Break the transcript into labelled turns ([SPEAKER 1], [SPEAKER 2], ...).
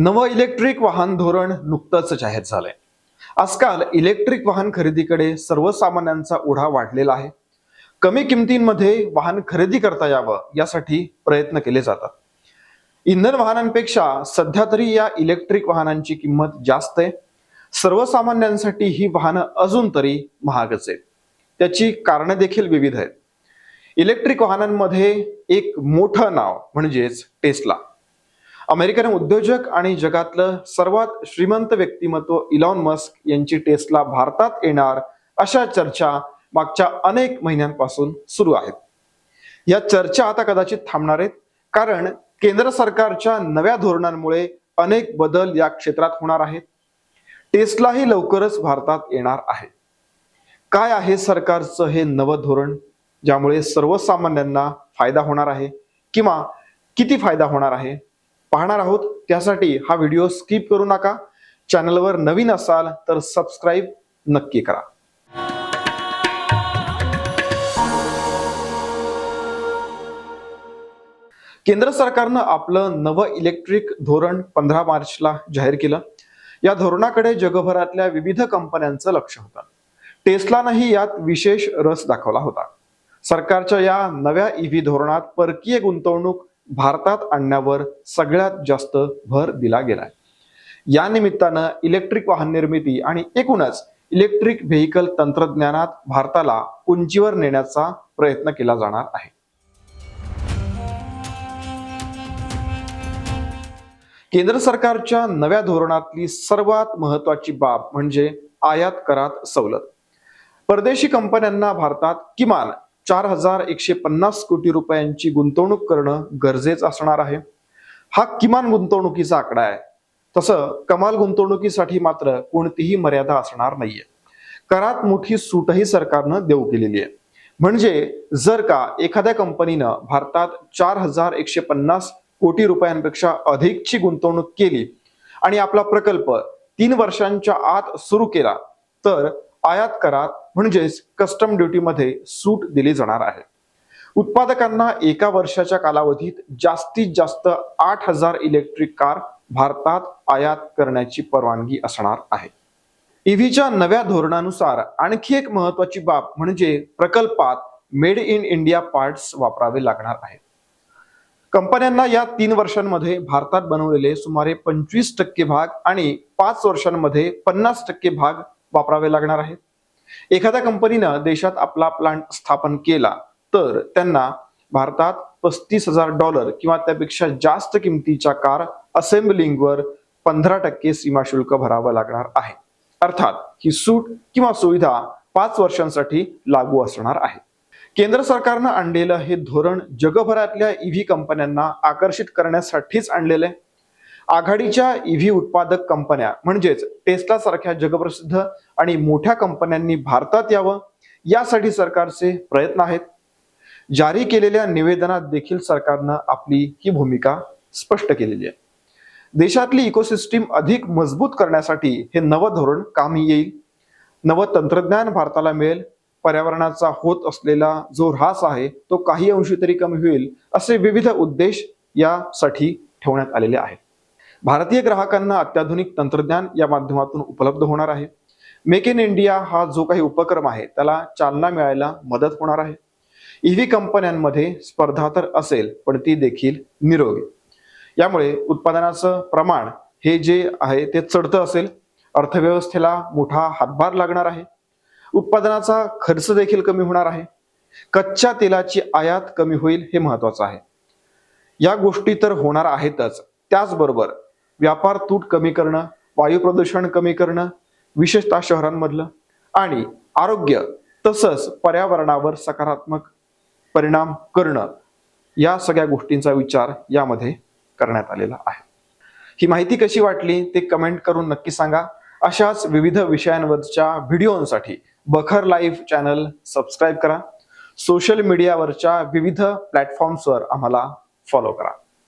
[SPEAKER 1] नवं इलेक्ट्रिक वाहन धोरण नुकतंच जाहीर झालंय. आजकाल इलेक्ट्रिक वाहन खरेदीकडे सर्वसामान्यांचा ओढा वाढलेला आहे. कमी किमतींमध्ये वाहन खरेदी करता यावं यासाठी प्रयत्न केले जातात. इंधन वाहनांपेक्षा सध्या तरी या इलेक्ट्रिक वाहनांची किंमत जास्त आहे. सर्वसामान्यांसाठी ही वाहनं अजून तरी महागच आहेत. त्याची कारणं देखील विविध आहेत. इलेक्ट्रिक वाहनांमध्ये एक मोठं नाव म्हणजेच टेस्ला. अमेरिकन उद्योजक आणि जगातलं सर्वात श्रीमंत व्यक्तिमत्व इलॉन मस्क यांची टेस्ला भारतात येणार अशा चर्चा मागच्या अनेक महिन्यांपासून सुरू आहेत. या चर्चा आता कदाचित थांबणार आहेत कारण केंद्र सरकारच्या नव्या धोरणांमुळे अनेक बदल या क्षेत्रात होणार आहेत. टेस्लाही लवकरच भारतात येणार आहे. काय आहे सरकारचं हे नवं धोरण? ज्यामुळे सर्वसामान्यांना फायदा होणार आहे किंवा किती फायदा होणार आहे? पाहणार आहोत. त्यासाठी हा व्हिडिओ स्किप करू नका. चॅनलवर नवीन असाल तर सबस्क्राईब नक्की करा. केंद्र सरकारनं आपलं नवं इलेक्ट्रिक धोरण पंधरा मार्चला जाहीर केलं. या धोरणाकडे जगभरातल्या विविध कंपन्यांचं लक्ष होतं. टेस्लानंही यात विशेष रस दाखवला होता. सरकारच्या या नव्या ईव्ही धोरणात परकीय गुंतवणूक भारतात आणण्यावर सगळ्यात जास्त भर दिला गेलाय. या निमित्तानं इलेक्ट्रिक वाहन निर्मिती आणि एकूणच इलेक्ट्रिक व्हेकल तंत्रज्ञानात भारताला उंचीवर नेण्याचा प्रयत्न केला जाणार आहे. केंद्र सरकारच्या नव्या धोरणातली सर्वात महत्वाची बाब म्हणजे आयात करात सवलत. परदेशी कंपन्यांना भारतात किमान चार हजार एकशे पन्नास कोटी रुपयांची गुंतवणूक करणं गरजेचं असणार आहे. हा किमान गुंतवणुकीचा आकडा आहे. तसं कमाल गुंतवणुकीसाठी मात्र कोणतीही मर्यादा असणार नाहीये. करात मोठी सूटही सरकारनं देऊ केलेली आहे. म्हणजे जर का एखाद्या कंपनीनं भारतात चार हजार एकशे पन्नास कोटी रुपयांपेक्षा अधिकची गुंतवणूक केली आणि आपला प्रकल्प तीन वर्षांच्या आत सुरू केला तर आयात करात म्हणजेच कस्टम ड्युटीमध्ये सूट दिली जाणार आहे. उत्पादकांना एका वर्षाच्या कालावधीत जास्तीत जास्त आठ हजार इलेक्ट्रिक कार भारतात आयात करण्याची परवानगी असणार आहे. ईव्हीच्या नव्या धोरणानुसार आणखी एक महत्वाची बाब म्हणजे प्रकल्पात मेड इन इंडिया पार्ट्स वापरावे लागणार आहेत. कंपन्यांना या तीन वर्षांमध्ये भारतात बनवलेले सुमारे पंचवीस टक्के भाग आणि पाच वर्षांमध्ये पन्नास टक्के भाग वापरावे लागणार आहेत. एखाद्या कंपनीनं देशात आपला प्लांट स्थापन केला तर त्यांना भारतात पस्तीस हजार डॉलर किंवा त्यापेक्षा जास्त किमतीच्या कार असेंब्लिंगवर पंधरा टक्के सीमा शुल्क भरावं लागणार आहे. अर्थात ही सूट किंवा सुविधा पाच वर्षांसाठी लागू असणार आहे. केंद्र सरकारनं आणलेलं हे धोरण जगभरातल्या ईव्ही कंपन्यांना आकर्षित करण्यासाठीच आणलेलं आहे. आघाडीच्या ईव्ही उत्पादक कंपन्या म्हणजेच टेस्ला सारख्या जगप्रसिद्ध आणि मोठ्या कंपन्यांनी भारतात यावं यासाठी सरकारचे प्रयत्न आहेत. जारी केलेल्या निवेदनात देखील सरकारनं आपली ही भूमिका स्पष्ट केलेली आहे. देशातली इकोसिस्टीम अधिक मजबूत करण्यासाठी हे नवं धोरण कामी येईल. नवं तंत्रज्ञान भारताला मिळेल. पर्यावरणाचा होत असलेला जो ऱ्हास आहे तो काही अंशी तरी कमी होईल असे विविध उद्देश यासाठी ठेवण्यात आलेले आहेत. भारतीय ग्राहकांना अत्याधुनिक तंत्रज्ञान या माध्यमातून उपलब्ध होणार आहे. मेक इन इंडिया हा जो काही उपक्रम आहे त्याला चालना मिळायला मदत होणार आहे. ईव्ही कंपन्यांमध्ये स्पर्धा तर असेल पण ती देखील निरोगी. यामुळे उत्पादनाचं प्रमाण हे जे आहे ते चढतं असेल. अर्थव्यवस्थेला मोठा हातभार लागणार आहे. उत्पादनाचा खर्च देखील कमी होणार आहे. कच्च्या तेलाची आयात कमी होईल हे महत्वाचं आहे. या गोष्टी तर होणार आहेतच. त्याचबरोबर व्यापार तूट कमी करणं वायू प्रदूषण कमी करणं विशेषतः शहरांमधलं आणि आरोग्य तसंच पर्यावरणावर सकारात्मक परिणाम करणं या सगळ्या गोष्टींचा विचार यामध्ये करण्यात आलेला आहे. ही माहिती कशी वाटली ते कमेंट करून नक्की सांगा. अशाच विविध विषयांवरच्या व्हिडिओंसाठी बखर लाईव्ह चॅनल सबस्क्राईब करा. सोशल मीडियावरच्या विविध प्लॅटफॉर्म्सवर आम्हाला फॉलो करा.